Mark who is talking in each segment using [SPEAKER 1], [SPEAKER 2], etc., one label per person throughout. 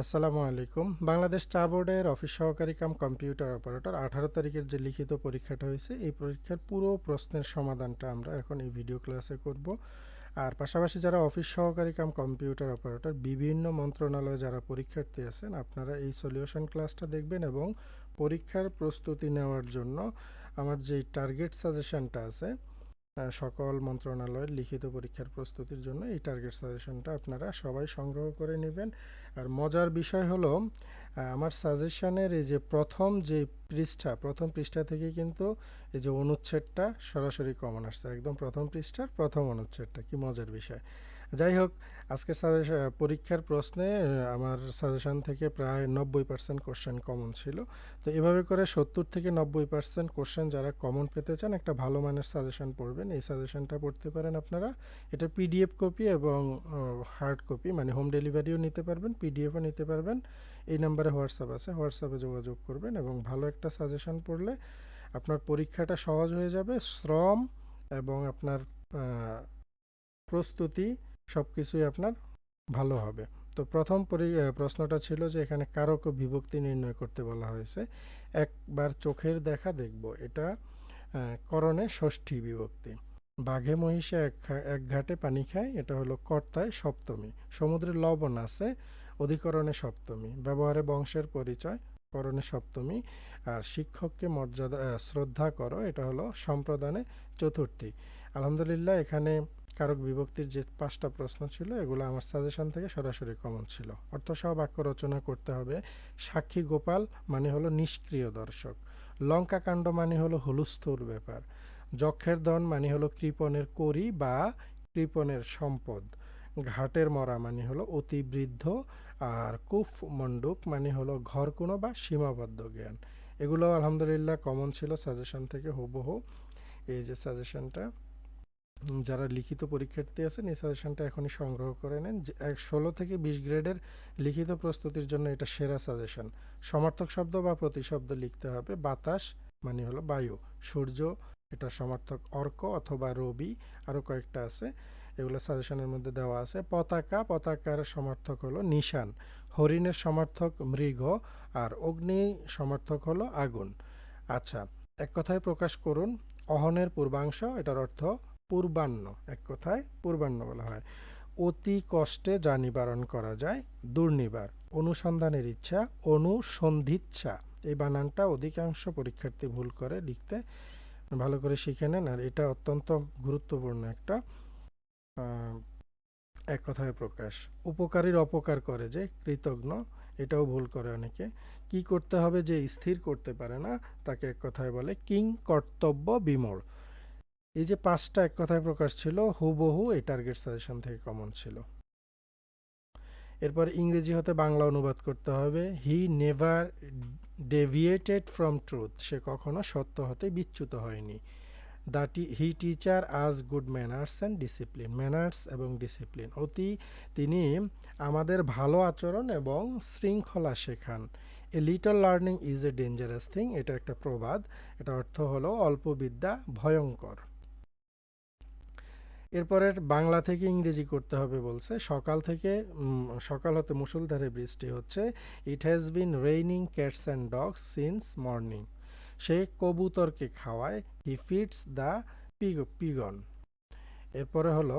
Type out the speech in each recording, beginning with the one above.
[SPEAKER 1] আসসালামু আলাইকুম। বাংলাদেশ চা বোর্ডের অফিস সহকারী কাম কম্পিউটার অপারেটর, আঠারো তারিখের যে লিখিত পরীক্ষাটা হয়েছে, এই পরীক্ষার পুরো প্রশ্নের সমাধানটা আমরা এখন এই ভিডিও ক্লাসে করব। আর পাশাপাশি যারা অফিস সহকারী কাম কম্পিউটার অপারেটর, বিভিন্ন মন্ত্রণালয়ে যারা পরীক্ষার্থী আছেন, আপনারা এই সলিউশন ক্লাসটা দেখবেন এবং পরীক্ষার প্রস্তুতি নেওয়ার জন্য আমার যে টার্গেট সাজেশনটা আছে সকল মন্ত্রণালয়ের লিখিত পরীক্ষার প্রস্তুতির জন্য এই টার্গেট সাজেশনটা আপনারা সবাই সংগ্রহ করে নেবেন। আর মজার বিষয় হলো আমার সাজেশনের এই যে প্রথম যে পৃষ্ঠা, প্রথম পৃষ্ঠা থেকে কিন্তু এই যে অনুচ্ছেদটা সরাসরি কমন আসছে। একদম প্রথম পৃষ্ঠার প্রথম অনুচ্ছেদটা, কি মজার বিষয়। যাই হোক আজকের সাজেশন পরীক্ষার প্রশ্নে আমার সাজেশন থেকে প্রায় নব্বই পার্সেন্ট কোশ্চেন কমন ছিল। তো এভাবে করে সত্তর থেকে নব্বই পার্সেন্ট কোশ্চেন যারা কমন পেতে চান, একটা ভালো মানের সাজেশন পড়বেন। এই সাজেশনটা পড়তে পারেন আপনারা। এটা পিডিএফ কপি এবং হার্ড কপি মানে হোম ডেলিভারিও নিতে পারবেন পিডিএফও নিতে পারবেন। এই নাম্বারে হোয়াটসঅ্যাপ আছে। হোয়াটসঅ্যাপে যোগাযোগ করবেন এবং ভালো একটা সাজেশন পড়লে আপনার পরীক্ষাটা সহজ হয়ে যাবে। শ্রম এবং আপনার প্রস্তুতি সব কিছুই আপনার ভালো হবে। তো প্রথম প্রশ্নটা ছিল যে এখানে কারক বিভক্তি নির্ণয় করতে বলা হয়েছে। একবার চোখের দেখা দেখব, এটা করণে ষষ্ঠী বিভক্তি। বাঘে মহিষে এক এক ঘাটে পানি খায়, এটা হলো কর্তায় সপ্তমী। সমুদ্রে লবণ আছে, অধিকরণে সপ্তমী। ব্যবহারে বংশের পরিচয়, করণে সপ্তমী। আর শিক্ষককে মর্যাদা শ্রদ্ধা করো, এটা হলো সম্প্রদানে চতুর্থী। আলহামদুলিল্লাহ এখানে কারক বিভক্তির যে পাঁচটা প্রশ্ন ছিল, এগুলো আমার সাজেশন থেকে সরাসরি কমন ছিল। অর্থসহ বাক্য রচনা করতে হবে সাক্ষী গোপাল মানে হলো নিষ্ক্রিয় দর্শক। লঙ্কা কাণ্ড মানে হলো হুলস্থুর ব্যাপার। যক্ষের দন মানে হলো কৃপণের করি বা কৃপণের সম্পদ। ঘাটের মরা মানে হলো অতি বৃদ্ধ। আর কুফ মণ্ডুক মানে হলো ঘরকুনো বা সীমাবদ্ধ জ্ঞান। এগুলো আলহামদুলিল্লাহ কমন ছিল সাজেশন থেকে হুবহু। এই যে সাজেশনটা যারা লিখিত পরীক্ষার্থী আছেন, এই সাজেশনটা এখনই সংগ্রহ করে নেন। ষোলো থেকে বিশ গ্রেডের লিখিত প্রস্তুতির জন্য এটা সেরা সাজেশন। সমার্থক শব্দ বা প্রতিশব্দ লিখতে হবে। বাতাস মানে হলো বায়ু। সূর্য, এটা সমার্থক অর্ক অথবা রবি আরও কয়েকটা আছে। এগুলো সাজেশনের মধ্যে দেওয়া আছে। পতাকা, পতাকার সমার্থক হলো নিশান। হরিণের সমার্থক মৃগ আর অগ্নি সমার্থক হলো আগুন। আচ্ছা এক কথায় প্রকাশ করুন। অহনের পূর্বাংশ, এটার অর্থ পূর্বাহ্ন, এক কথায় পূর্বাহ্ন বলা হয়। অতি কষ্টে যা নিবারণ করা যায়, দুর্নিবার, অনুসন্ধানের ইচ্ছা, অনুসন্ধিচ্ছা। এই বানানটা অধিকাংশ পরীক্ষার্থী ভুল করে লিখতে। ভালো করে শিখে নেন, আর এটা অত্যন্ত গুরুত্বপূর্ণ একটা এক কথায় প্রকাশ। উপকারীর অপকার করে যে, কৃতজ্ঞ, এটাও ভুল করে অনেকে। কি করতে হবে যে, স্থির করতে পারে না, তাকে এক কথায় বলে কিং কর্তব্য বিমূঢ়। এই যে পাঁচটা এক কথায় প্রকাশ ছিল, হুবহু এই টার্গেট সাজেশন থেকে কমন ছিল। এরপর ইংরেজি হতে বাংলা অনুবাদ করতে হবে। He never deviated from truth সে কখনো সত্য হতে বিচ্যুত হয়নি। দ্য হি টিচার আজ good manners and discipline manners এবং ডিসিপ্লিন অতি তিনি আমাদের ভালো আচরণ এবং শৃঙ্খলা শেখান। A little learning is a dangerous thing এটা একটা প্রবাদ। এটা অর্থ হলো অল্প বিদ্যা ভয়ঙ্কর। এরপরের বাংলা থেকে ইংরেজি করতে হবে বলছে। সকাল থেকে সকাল হতে মুষলধারে বৃষ্টি হচ্ছে। It has been raining cats and dogs since morning সে কবুতরকে খাওয়ায়। He feeds the pig pigeon এরপরে হলো,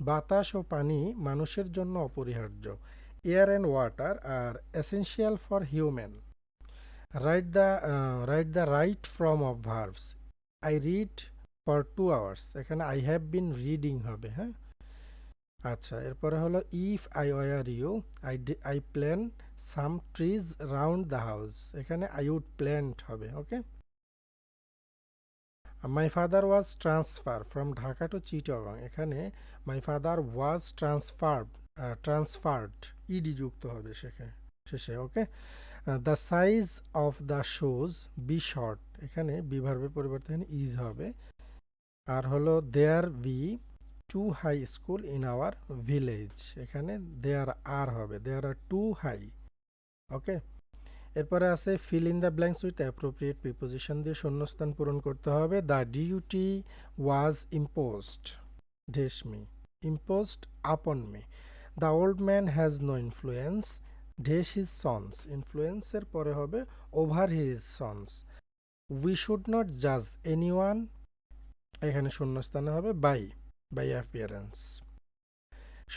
[SPEAKER 1] বাতাস ও পানি মানুষের জন্য অপরিহার্য। Air and water are essential for human right the right the right from of verbs I read for two hours এখানে আই হ্যাভ বিন রিডিং হবে হ্যাঁ? আচ্ছা এরপরে হলো if I were you I I plan some trees round the house এখানে I would plant হবে okay my father was transfer from Dhaka to Chittagong এখানে my father was transferred transferred ed যুক্ত হবে সেখানে শেষে okay the size of the shoes be short এখানে be ভার্বের পরিবর্তে ইজ হবে। আর হলো there be two high school in our village এখানে দেয়ার আর হবে। There are two high okay? এরপরে আছে fill in the blanks with appropriate preposition দিয়ে শূন্যস্থান পূরণ করতে হবে। The duty was imposed ঢেসমি imposed upon me the old man has no influence dash his sons ইনফ্লুয়েন্সের পরে হবে over his sons we should not জাজ এনি ওয়ান এখানে শূন্যস্থানে হবে বাই বাই অ্যাপিয়ারেন্স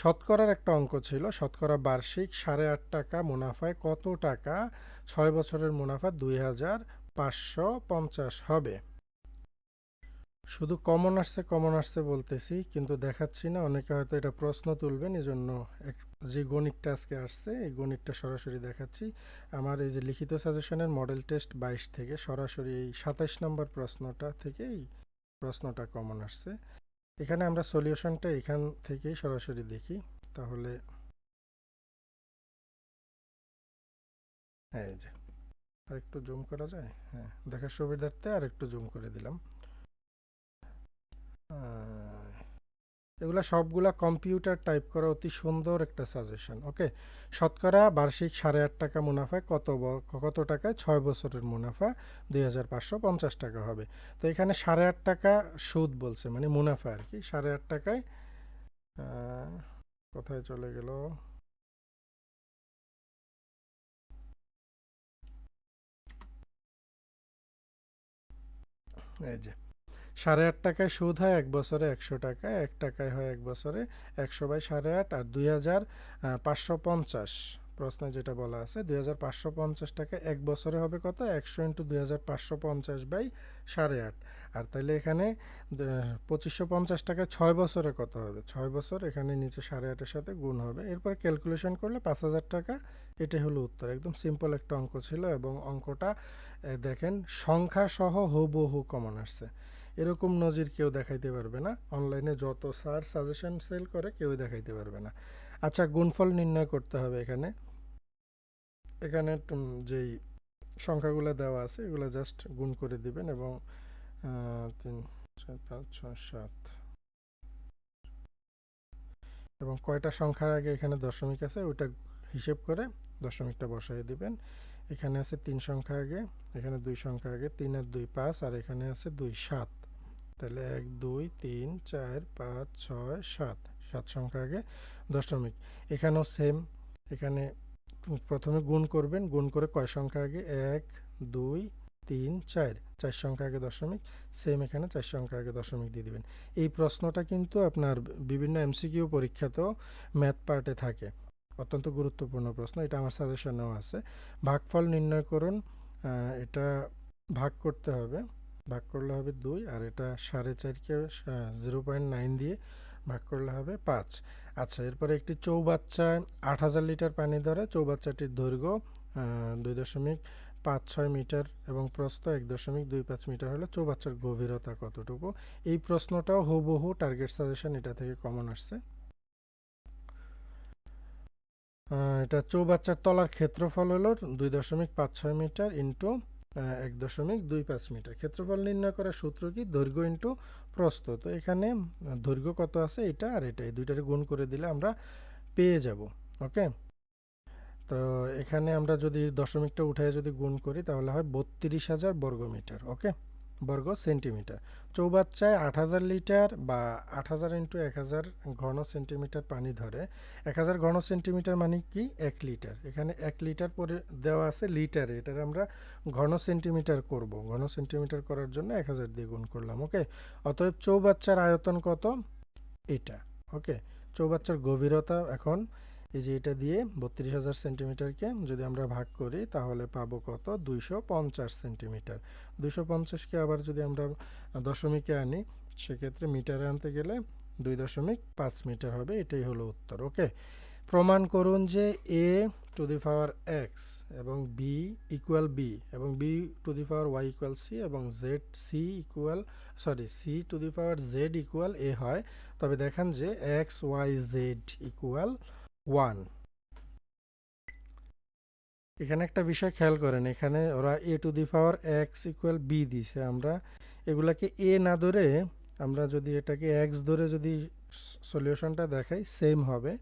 [SPEAKER 1] শতকরার একটা অঙ্ক ছিল, শতকরা বার্ষিক সাড়ে আট টাকা মুনাফায় কত টাকা? ছয় বছরের মুনাফা দুই হাজার পাঁচশো পঞ্চাশ হবে। শুধু কমন আসছে কমন আসছে বলতেছি, কিন্তু দেখাচ্ছি না, অনেকে হয়তো এটা প্রশ্ন তুলবেন এই জন্য যে গণিতটা আজকে আসছে, এই গণিতটা সরাসরি দেখাচ্ছি। আমার এই যে লিখিত সাজেশনের মডেল টেস্ট বাইশ থেকে সরাসরি এই সাতাইশ নম্বর প্রশ্নটা থেকে এই প্রশ্নটা কমন আসছে। এখানে আমরা সলিউশনটা এখান থেকেই সরাসরি দেখি। তাহলে হ্যাঁ এই যে। আর একটু জুম করা যায়? হ্যাঁ দেখার সুবিধার্থে আর একটু জুম করে দিলাম। এগুলা সবগুলা কম্পিউটার টাইপ করা অতি সুন্দর একটা সাজেশন, ওকে? শতকরা বার্ষিক সাড়ে আট টাকা মুনাফা, কত কত টাকায় ছয় বছরের মুনাফা? দুই হাজার পাঁচশো পঞ্চাশ টাকা হবে। তো এখানে সাড়ে আট টাকা সুদ বলছে মানে মুনাফা আর কি। সাড়ে আট টাকায় কোথায় চলে গেল? এই যে। সাড়ে আট টাকায় সুদ হয়, এক বছরে একশো টাকায়, এক টাকায় হয় এক বছরে একশো বাই সাড়ে আট, আর দুই হাজার পাঁচশো পঞ্চাশ। প্রশ্নে যেটা বলা আছে, দুই হাজার পাঁচশো পঞ্চাশ টাকা এক বছরে হবে কত? একশো ইন্টু দুই হাজার পাঁচশো পঞ্চাশ বাই সাড়ে আট। আর তাহলে এখানে পঁচিশশো পঞ্চাশ টাকা ছয় বছরে কত হবে? ছয় বছর এখানে নিচে সাড়ে আটের সাথে গুণ হবে। এরপর ক্যালকুলেশন করলে পাঁচ হাজার টাকা, এটাই হলো উত্তর। একদম সিম্পল একটা অঙ্ক ছিল এবং অঙ্কটা দেখেন সংখ্যা সহ হুবহু কমন আসছে। এরকম নজির কেউ দেখাইতে পারবে না। অনলাইনে যত সার সাজেশন সেল করে কেউ দেখাইতে পারবে না। আচ্ছা গুণফল নির্ণয় করতে হবে এখানে। এখানে যেই সংখ্যাগুলো দেওয়া আছে, এগুলো জাস্ট গুণ করে দিবেন এবং তিন, চার, পাঁচ, ছয়, সাত। এবং কয়টা সংখ্যার আগে এখানে দশমিক আছে, ওইটা হিসেব করে দশমিকটা বসাই দিবেন। এখানে আছে তিন সংখ্যা আগে, এখানে দুই সংখ্যা আগে, তিন আর দুই পাঁচ, আর এখানে আছে দুই সাত। তাহলে এক, দুই, তিন, চার, পাঁচ, ছয়, সাত। সাত সংখ্যা আগে দশমিক। এখানেও সেম এখানে প্রথমে গুণ করবেন। গুণ করে কয় সংখ্যা আগে? এক, দুই, তিন, চার। চার সংখ্যা আগে দশমিক। সেম এখানে চার সংখ্যা আগে দশমিক দিয়ে দিবেন। এই প্রশ্নটা কিন্তু আপনার বিভিন্ন এমসিকিউ পরীক্ষাতেও ম্যাথ পার্টে থাকে। অত্যন্ত গুরুত্বপূর্ণ প্রশ্ন। এটা আমার সাজেশনেও আছে। ভাগফল নির্ণয় করুন। এটা ভাগ করতে হবে। ভাগ করলে হবে দুই, আর এটা সাড়ে চারকে জিরো পয়েন্ট নাইন দিয়ে ভাগ করলে হবে পাঁচ। আচ্ছা এরপরে একটি চৌবাচ্চায় আট হাজার লিটার পানি ধরে, চৌবাচ্চাটির দৈর্ঘ্য দুই দশমিক পাঁচ ছয় মিটার এবং প্রস্থ এক দশমিক দুই পাঁচ মিটার হলে চৌবাচ্চার গভীরতা কতটুকু? এই প্রশ্নটাও হুবহু টার্গেট সাজেশন এটা থেকে কমন আসছে। এটা চৌবাচ্চার তলার ক্ষেত্রফল হলো দুই দশমিক পাঁচ ছয় মিটার ইন্টু এক দশমিক দুই পাঁচ মিটার। ক্ষেত্রফল নির্ণয় করার সূত্র কি? দৈর্ঘ্য ইন্টু প্রস্থ। তো এখানে দৈর্ঘ্য কত আছে? এটা আর এটা। এই দুইটারে গুণ করে দিলে আমরা পেয়ে যাব। ওকে? তো এখানে আমরা যদি দশমিকটা উঠে যদি গুণ করি, তাহলে হয় বত্রিশ হাজার বর্গমিটার। ওকে? বর্গ সেন্টিমিটার। চৌবাচ্চায় আট হাজার লিটার বা আট হাজার ইন্টু এক হাজার ঘন সেন্টিমিটার পানি ধরে। এক হাজার ঘন সেন্টিমিটার মানে কি? এক লিটার। এখানে এক লিটার পরে দেওয়া আছে লিটারে। এটার আমরা ঘন সেন্টিমিটার করব। ঘন সেন্টিমিটার করার জন্য এক হাজার দিয়ে গুণ করলাম, ওকে? অতএব চৌবাচ্চার আয়তন কত? এটা, ওকে? চৌবাচ্চার গভীরতা এখন এই যে এটা দিয়ে বত্রিশ হাজার সেন্টিমিটারকে যদি আমরা ভাগ করি, তাহলে পাবো কত? দুইশো পঞ্চাশ সেন্টিমিটার। দুইশো পঞ্চাশকে আবার যদি আমরা দশমিকে আনি, সেক্ষেত্রে মিটারে আনতে গেলে দুই দশমিক পাঁচ মিটার হবে, এটাই হলো উত্তর, ওকে? প্রমাণ করুন যে a to the power x এবং বি ইকুয়াল বি এবং b to the power y equal c এবং z c equal sorry c to the power z equal a হয়। তবে দেখান যে x y z equal one. এখানে একটা বিষয় খেয়াল করেন, এখানে ওরা a to the power x equal b দিছে। আমরা এগুলাকে এ না ধরে, আমরা যদি এটাকে এক্স ধরে যদি সলিউশনটা দেখাই, সেম হবে।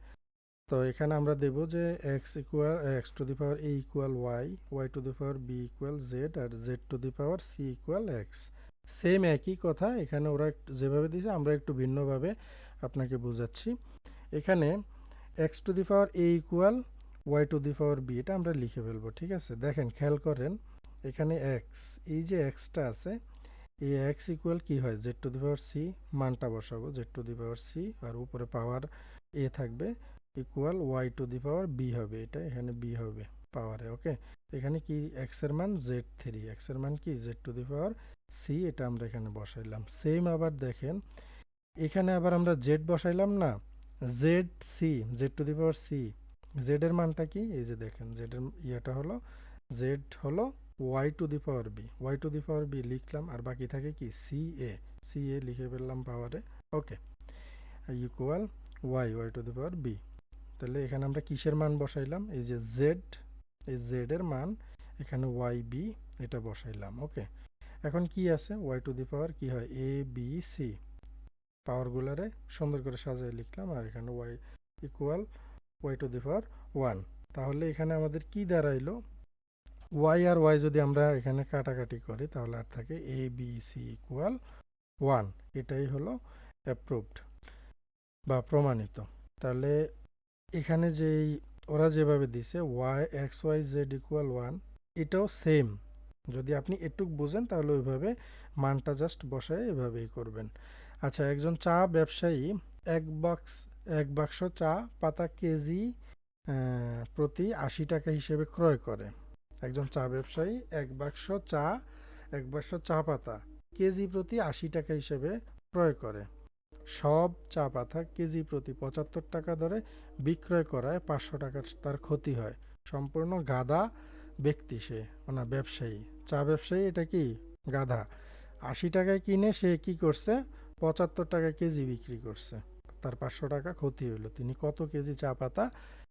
[SPEAKER 1] তো এখানে আমরা দেব যে x equal, x to the power a equal y y to the power b equal z, R z to the power c equal x. Same একই কথা, এখানে ওরা যেভাবে দিয়েছে আমরা একটু ভিন্নভাবে আপনাকে বোঝাচ্ছি। এখানে x to the power a equal y to the power b, এটা আমরা লিখে ফেলব, ঠিক আছে? দেখেন, খেয়াল করেন, এখানে এক্স, এই যে এক্সটা আছে, এই এক্স ইকুয়াল কি হয়? Z to the power c, মানটা বসাবো, z to the power c, আর উপরে পাওয়ার এ থাকবে, equal y to the power b হবে, এটা এখানে বি হবে পাওয়ারে, ওকে? এখানে কি এক্সের মান? জেড থ্রি, এক্সের মান কি? Z to the power c, এটা আমরা এখানে বসাইলাম। সেম আবার দেখেন, এখানে আবার আমরা জেড বসাইলাম না Z C Z to the power C Z এর মানটা কি? এই যে দেখেন জেড এর ইয়েটা হলো জেড হলো y to the power b y to the power b লিখলাম, আর বাকি থাকে কি? সি এ সি এ লিখে ফেললাম পাওয়ারে okay equal y y to the power b তাহলে এখানে আমরা কিসের মান বসাইলাম? এই যে জেড এই জেড এর মান, এখানে ওয়াই বি এটা বসাইলাম। ওকে এখন কি আছে? ওয়াই টু দি পাওয়ার কি হয়? এ বি সি পাওয়ারগুলারে সুন্দর করে সাজিয়ে লিখলাম আর এখানে y equal y to the power one তাহলে এখানে আমাদের কি দাঁড়াইলো? ওয়াই আর ওয়াই যদি আমরা এখানে কাটাকাটি করি, তাহলে আর থাকে a b c equal one এটাই হলো অ্যাপ্রুভড বা প্রমাণিত। তাহলে এখানে যেই, ওরা যেভাবে দিছে y x y z equal one এটাও সেম যদি আপনি এটুক বুঝেন, তাহলে ওইভাবে মানটা জাস্ট বসায় এভাবেই করবেন। আচ্ছা একজন চা ব্যবসায়ী, এক বাক্স এক বাক্স চা পাতা কেজি প্রতি আশি টাকা হিসেবে ক্রয় করে। একজন চা ব্যবসায়ী, এক বাক্স চা, এক বাক্স চা পাতা কেজি প্রতি আশি টাকা হিসেবে ক্রয় করে। সব চা পাতা কেজি প্রতি পঁচাত্তর টাকা দরে বিক্রয় করায় পাঁচশো টাকার তার ক্ষতি হয়। সম্পূর্ণ গাধা ব্যক্তি সে না ব্যবসায়ী। চা ব্যবসায়ী এটা কি? গাধা। আশি টাকায় কিনে সে কি করছে? পঁচাত্তর টাকা কেজি বিক্রি করছে। তার পাঁচশো টাকা ক্ষতি হলো তিনি কত কেজি চা পাতা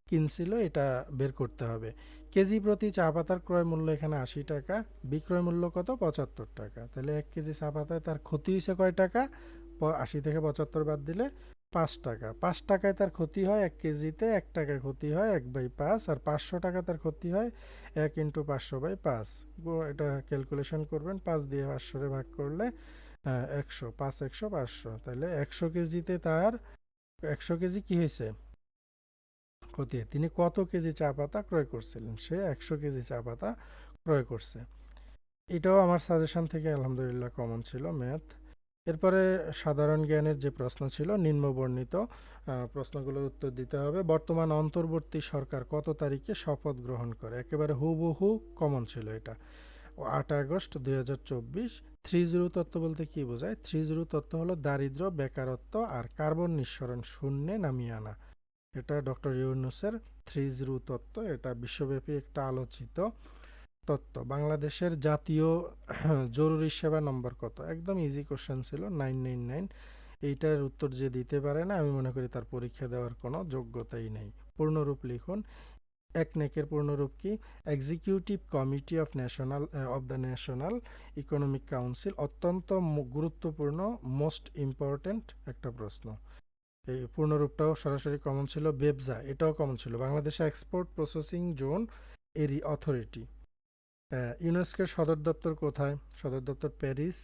[SPEAKER 1] কিনছিল এটা বের করতে হবে। কেজি প্রতি চা পাতার ক্রয় মূল্য এখানে আশি টাকা, বিক্রয় মূল্য কত? পঁচাত্তর টাকা। তাহলে এক কেজি চা পাতায় তার ক্ষতি হয়েছে কয় টাকা? আশি থেকে পঁচাত্তর বাদ দিলে পাঁচ টাকা। পাঁচ টাকায় তার ক্ষতি হয় এক কেজিতে, এক টাকা ক্ষতি হয় এক বাই পাঁচ, আর পাঁচশো টাকা তার ক্ষতি হয় এক ইন্টু পাঁচশো বাই পাঁচ। এটা ক্যালকুলেশন করবেন। পাঁচ দিয়ে পাঁচশোরে ভাগ করলে একশো, পাঁচ একশো, পাঁচশো। তাহলে একশো কেজিতে তার, একশো কেজি কি হয়েছে? ক্ষতি তিনি কত কেজি চা পাতা ক্রয় করছিলেন? সে একশো কেজি চা পাতা ক্রয় করছে। এটাও আমার সাজেশন থেকে আলহামদুলিল্লাহ কমন ছিল ম্যাথ এরপরে সাধারণ জ্ঞানের যে প্রশ্ন ছিল, নিম্নবর্ণিত প্রশ্নগুলোর উত্তর দিতে হবে। বর্তমান অন্তর্বর্তী সরকার কত তারিখে শপথ গ্রহণ করে? একেবারে হুবহু কমন ছিল এটা। ও আট আগস্ট দুই হাজার চব্বিশ থ্রি জিরো তত্ত্ব বলতে কি বোঝায়? থ্রি জিরো তত্ত্ব হলো দারিদ্র্য, বেকারত্ব আর কার্বন নিঃসরণ শূন্যে নামিয়ে আনা। এটা ডক্টর ইউনুসের থ্রি জিরো তত্ত্ব। এটা বিশ্বব্যাপী একটা আলোচিত তত্ত্ব। বাংলাদেশের জাতীয় জরুরি সেবা নম্বর কত? একদম ইজি কোশ্চেন ছিল নাইন নাইন নাইন এইটার উত্তর যে দিতে পারে না, আমি মনে করি তার পরীক্ষা দেওয়ার কোনো যোগ্যতাই নেই। পূর্ণরূপ লিখুন। এক নেকের পূর্ণরূপ কি? Executive committee of national of the national economic council অত্যন্ত গুরুত্বপূর্ণ মোস্ট ইম্পর্ট্যান্ট একটা প্রশ্ন। এই পূর্ণরূপটাও সরাসরি কমন ছিল বেবজা এটাও কমন ছিল। বাংলাদেশে এক্সপোর্ট প্রসেসিং জোন এরি অথরিটি ইউনেস্কোর সদর দপ্তর কোথায়? সদর দপ্তর প্যারিস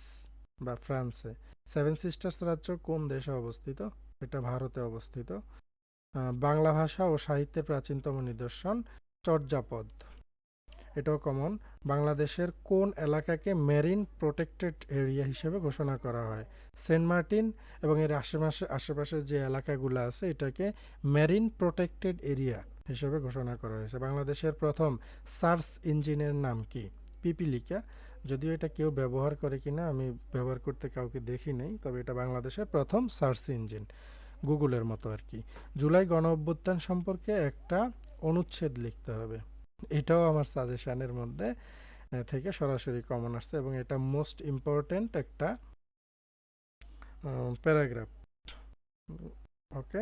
[SPEAKER 1] বা ফ্রান্সে। সেভেন সিস্টার্স রাজ্য কোন দেশে অবস্থিত? এটা ভারতে অবস্থিত। বাংলা ভাষা ও সাহিত্যের প্রাচীনতম নিদর্শন, চর্যাপদ। এটাও কমন বাংলাদেশের কোন এলাকাকে মেরিন প্রোটেক্টেড এরিয়া হিসেবে ঘোষণা করা হয়? সেন্ট মার্টিন এবং এর আশেপাশে আশেপাশে যে এলাকাগুলো আছে, এটাকে মেরিন প্রোটেক্টেড এরিয়া হিসেবে ঘোষণা করা হয়েছে। বাংলাদেশের প্রথম সার্চ ইঞ্জিনের নাম কি? পিপিলিকা। যদিও এটা কেউ ব্যবহার করে কিনা, আমি ব্যবহার করতে কাউকে দেখি নাই, তবে এটা বাংলাদেশের প্রথম সার্চ ইঞ্জিন। গুগলের মতো আর কি। জুলাই গণ অভ্যুত্থান সম্পর্কে একটা অনুচ্ছেদ লিখতে হবে। এটাও আমার সাজেশানের মধ্যে থেকে সরাসরি কমন আসছে এবং এটা মোস্ট ইম্পর্টেন্ট একটা প্যারাগ্রাফ ওকে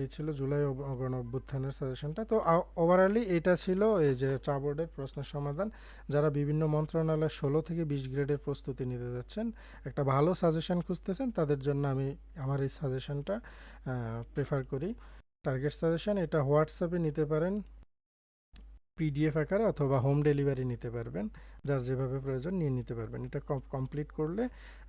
[SPEAKER 1] এই ছিল জুলাই গণ অভ্যুত্থানের সাজেশনটা তো ওভারঅলি এটা ছিল এই যে চা বোর্ডের প্রশ্নের সমাধান। যারা বিভিন্ন মন্ত্রণালয় ষোলো থেকে বিশ গ্রেডের প্রস্তুতি নিতে যাচ্ছেন, একটা ভালো সাজেশন খুঁজতেছেন, তাদের জন্য আমি আমার এই সাজেশনটা প্রেফার করি। টার্গেট সাজেশন এটা হোয়াটসঅ্যাপে নিতে পারেন। পিডিএফ আকারে অথবা হোম ডেলিভারি নিতে পারবেন। যার যেভাবে প্রয়োজন নিয়ে নিতে পারবেন। এটা কমপ্লিট করলে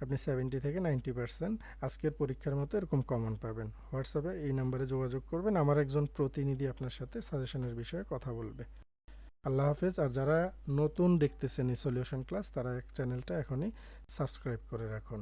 [SPEAKER 1] আপনি সেভেন্টি থেকে নাইনটি পার্সেন্ট আজকের পরীক্ষার মতো এরকম কমন পাবেন। হোয়াটসঅ্যাপে এই নাম্বারে যোগাযোগ করবেন। আমার একজন প্রতিনিধি আপনার সাথে সাজেশনের বিষয়ে কথা বলবে। আল্লাহ হাফেজ। আর যারা নতুন দেখতেছেন এই সলিউশন ক্লাস তারা এক চ্যানেলটা এখনই সাবস্ক্রাইব করে রাখুন।